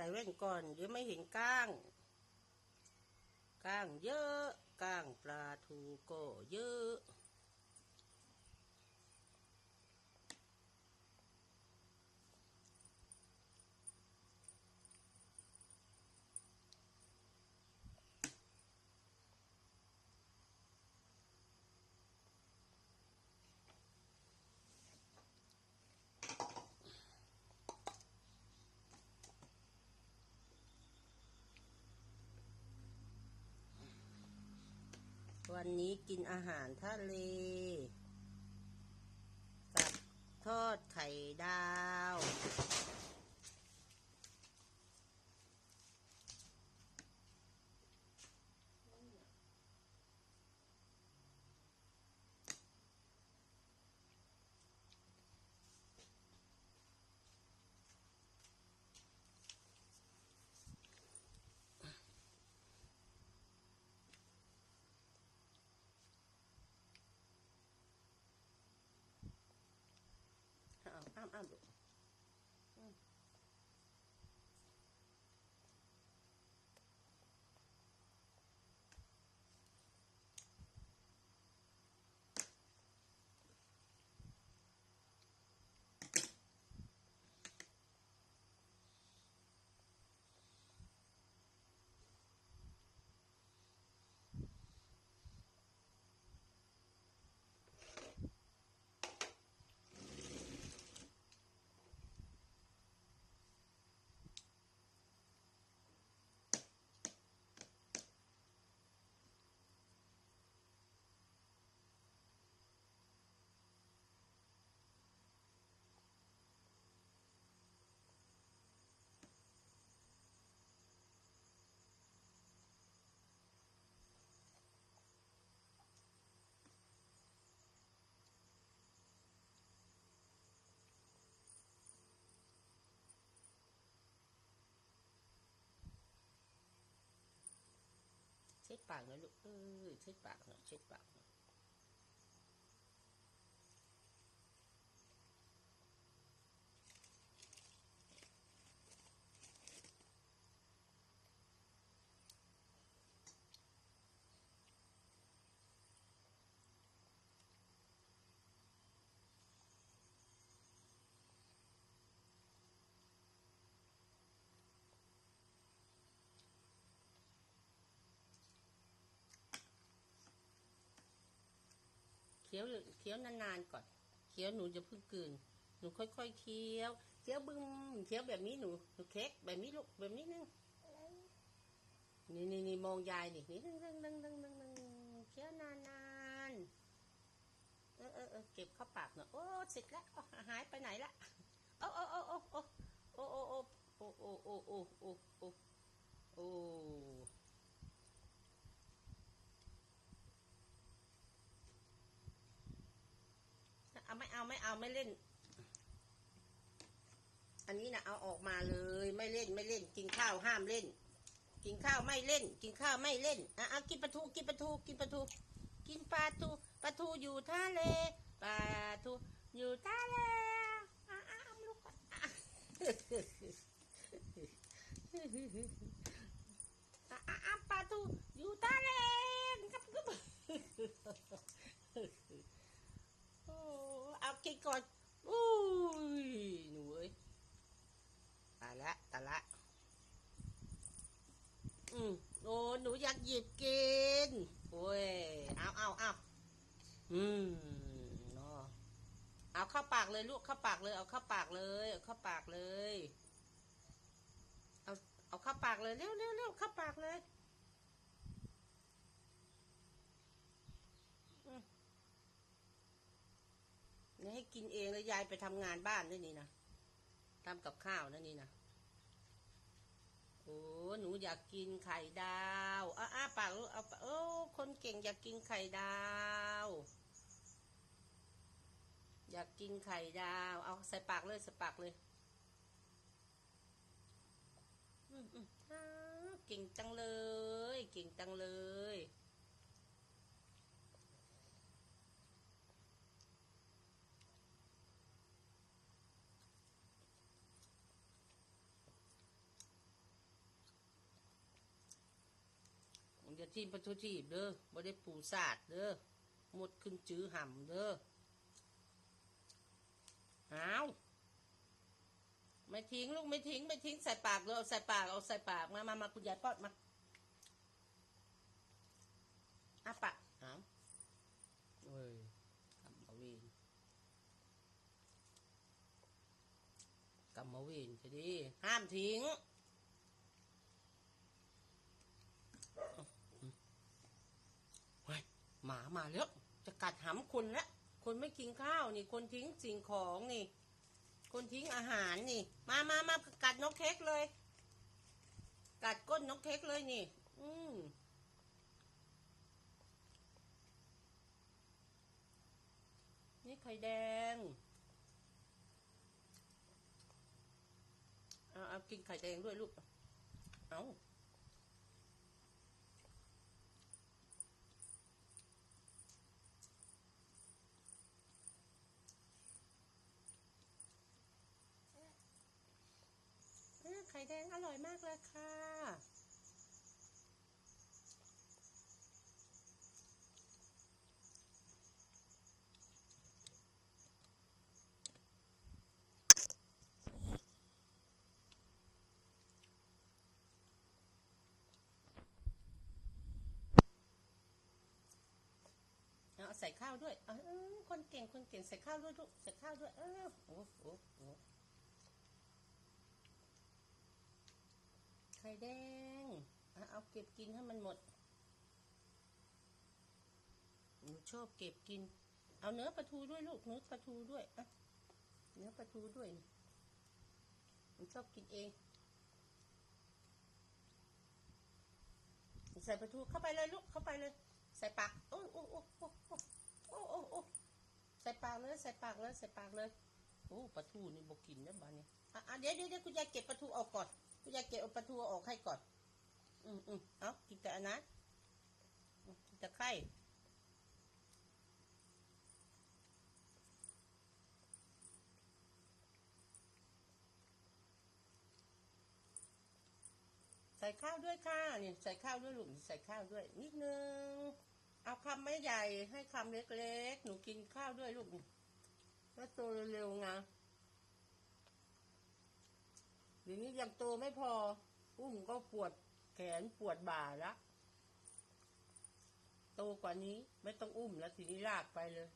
ส่แว่นก่อน เดี๋ยวไม่เห็นก้าง ก้างเยอะ ก้างปลาทูก็เยอะ วันนี้กินอาหารทะเล Pak ngeluk. Eh, cek pak, cek pak. คี้ยวเคี้ยวนานๆก่อนเคี้ยวหนูจะพิ่งกืนหนูค่อยๆเคี้ยวเคี้ยวบึ้มเคี้ยวแบบนี้หนูหนูเค้กแบบนี้ลูกแบบนี้นึงนี่นี่นี่มองยายนี่นี่ดึงดึงดึงดึงดึงดึงเคี้ยวนานๆเออเออเออเก็บเข้าปากหน่อยโอ้เสร็จแล้วหายไปไหนละโอ้โอ้โอ้โอ้โอ้โอ้โอ้โอ้โอ้โอ้โอ้โอ้โอ้โอ้โอ้ เอาไม่เอาไม่เอาไม่เล่น อันนี้นะเอาออกมาเลยไม่เล่นไม่เล่น กินข้าวห้ามเล่น กินข้าวไม่เล่น กินข้าวไม่เล่นอะเอากินปลาทูกินปลาทูกินปลาทูกินปลาทูปลาทูอยู่ทะเลปลาทูอยู่ทะเลอะอะเลูกอะอะอะอะปลาทูอยู่ทะเลกับกับ โอ้เอากินก่อนอุ้ย หนูเอ้ยตายละตายละ อืมโอ้ หนูอยากหยิบกิน โอ้ย เอาเอาอาอืมเนาะเอาเข้าปากเลยลูกเข้าปากเลย เอาเข้าปากเลยเอาเข้าปากเลย เอาเอาเข้าปากเลยเร็วเร็วเร็วเข้าปากเลยนี่ให้กินเองแล้วยายไปทำงานบ้านด้วยนี่นะทำกับข้าวนั่นนี่นะ โอ้หนูอยากกินไข่ดาวอ้าอ้าปากลูกเอาโอ้คนเก่งอยากกินไข่ดาว อยากกินไข่ดาว เอาใส่ปากเลยใส่ปากเลยอืมอืมอ้าวเก่งจังเลย เก่งจังเลย ทีมปะทุทีบเด้อบ่ได้ปูสาดเด้อหมดขึ้นจื้อห่ำเด้ออ้าวไม่ทิ้งลูกไม่ทิ้งไม่ทิ้งใส่ปากเลยเอาใส่ปากเอาใส่ปากมามามาคุณยายป้อนมาอ้าปากอ้าวเว้ยกำมาเวนกำมาเวนจะดีห้ามทิ้ง เฮ้ยห มาแล้ว จะกัดหำคนละคนไม่กินข้าวนี่ คนทิ้งสิ่งของนี่ คนทิ้งอาหารนี่ มามามากัดนกเค้กเลย กัดก้นนกเค้กเลยนี่ อืมนี่ไข่แดงเอาเอากินไข่แดงด้วยลูก เอา ข่แดงอร่อยมากเลยค่ะ เอาใส่ข้าวด้วย เออคนเก่ง คนเก่งใส่ข้าวด้วยลูกใส่ข้าวด้วย เออโอ้โห ข่แดง เอาเก็บกินให้มันหมด หนูชอบเก็บกิน เอาเนื้อปลาทูด้วยลูกเนื้อปลาทูด้วยอะเนื้อปลาทูด้วยหนูชอบกินเอง ใส่ปลาทูเข้าไปเลยลูกเข้าไปเลย ใส่ปากโอ้โอ้โอ้โอ้โอ้โอ้โอ้ใส่ปากเลยใส่ปากเลยใส่ปากเลยโอ้ปลาทูนี่บกินนะบ้านนี้อะเดี๋ยวเดี๋ยวคุณยายเก็บปลาทูออกก่อน คุณยายเก็บเอาปลาทูออกให้ก่อน อืมอืมเอากินแต่อันนั้นกินแต่ไข่ใส่ข้าวด้วยค่ะนี่ใส่ข้าวด้วยลูกใส่ข้าวด้วย นิดนึง เอาคำไม่ใหญ่ให้คำเล็กๆ หนูกินข้าวด้วยลูกแล้วโตเร็วๆไง ดี๋ยวนี้ยังโตไม่พอ อุ้มก็ปวดแขนปวดบ่าละโตกว่านี้ไม่ต้องอุ้มแล้วทีนี้ลากไปเลย